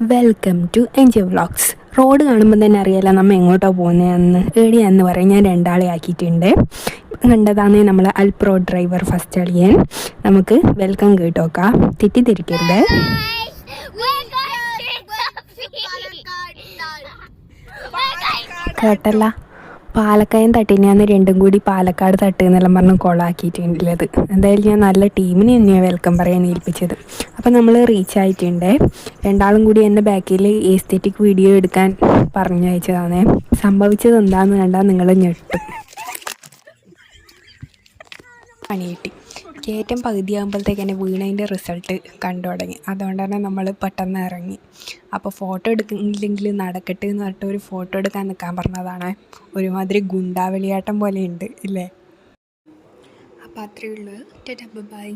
Welcome to NG vlogs road കാണുമ്പോൾ തന്നെ അറിയാലോ നമ്മൾ എങ്ങോട്ടാണ് പോകുന്നതെന്ന്. എവിടെയാന്ന് പറയാൻ ഞാൻ രണ്ടാളെ ആക്കിയിട്ടുണ്ട്. കണ്ടതാണ് നമ്മൾ അൽപ്രോ ഡ്രൈവർ ഫസ്റ്റ് അളിയൻ. നമുക്ക് വെൽക്കം കേട്ടോക്കാം തെറ്റിദ്ധരിക്കരുത്. We're going to കേട്ടല്ല. പാലക്കയം തട്ടിനെയാണ് രണ്ടും കൂടി പാലക്കാട് തട്ട് എന്നെല്ലാം പറഞ്ഞ് കൊളാക്കിയിട്ടുണ്ടല്ലത് എന്തായാലും ഞാൻ നല്ല ടീമിനെ തന്നെയാണ് വെൽക്കം പറയാൻ ഏൽപ്പിച്ചത്. അപ്പോൾ നമ്മൾ റീച്ച് ആയിട്ടുണ്ട്. രണ്ടാളും കൂടി എന്റെ ബാക്കിൽ എസ്തെറ്റിക് വീഡിയോ എടുക്കാൻ പറഞ്ഞു പറഞ്ഞയച്ചതാണ് സംഭവിച്ചത് എന്താണെന്ന് കണ്ടാൽ നിങ്ങൾ ഞെട്ടും. പണി കിട്ടി. കയറ്റം പകുതിയാകുമ്പോഴത്തേക്ക് തന്നെ വീണതിന്റെ റിസൾട്ട് കണ്ടു തുടങ്ങി. അതുകൊണ്ട് തന്നെ നമ്മൾ പെട്ടെന്ന് ഇറങ്ങി. അപ്പോൾ ഫോട്ടോ എടുക്കുന്നില്ലെങ്കിൽ നടക്കട്ടെ എന്ന് പറഞ്ഞിട്ട് ഒരു ഫോട്ടോ എടുക്കാൻ നിൽക്കാൻ പറഞ്ഞതാണ്. ഒരുമാതിരി പോലെ ഉണ്ട് ഇല്ലേ? അപ്പോൾ അത്രയേ ഉള്ളൂ. ബൈ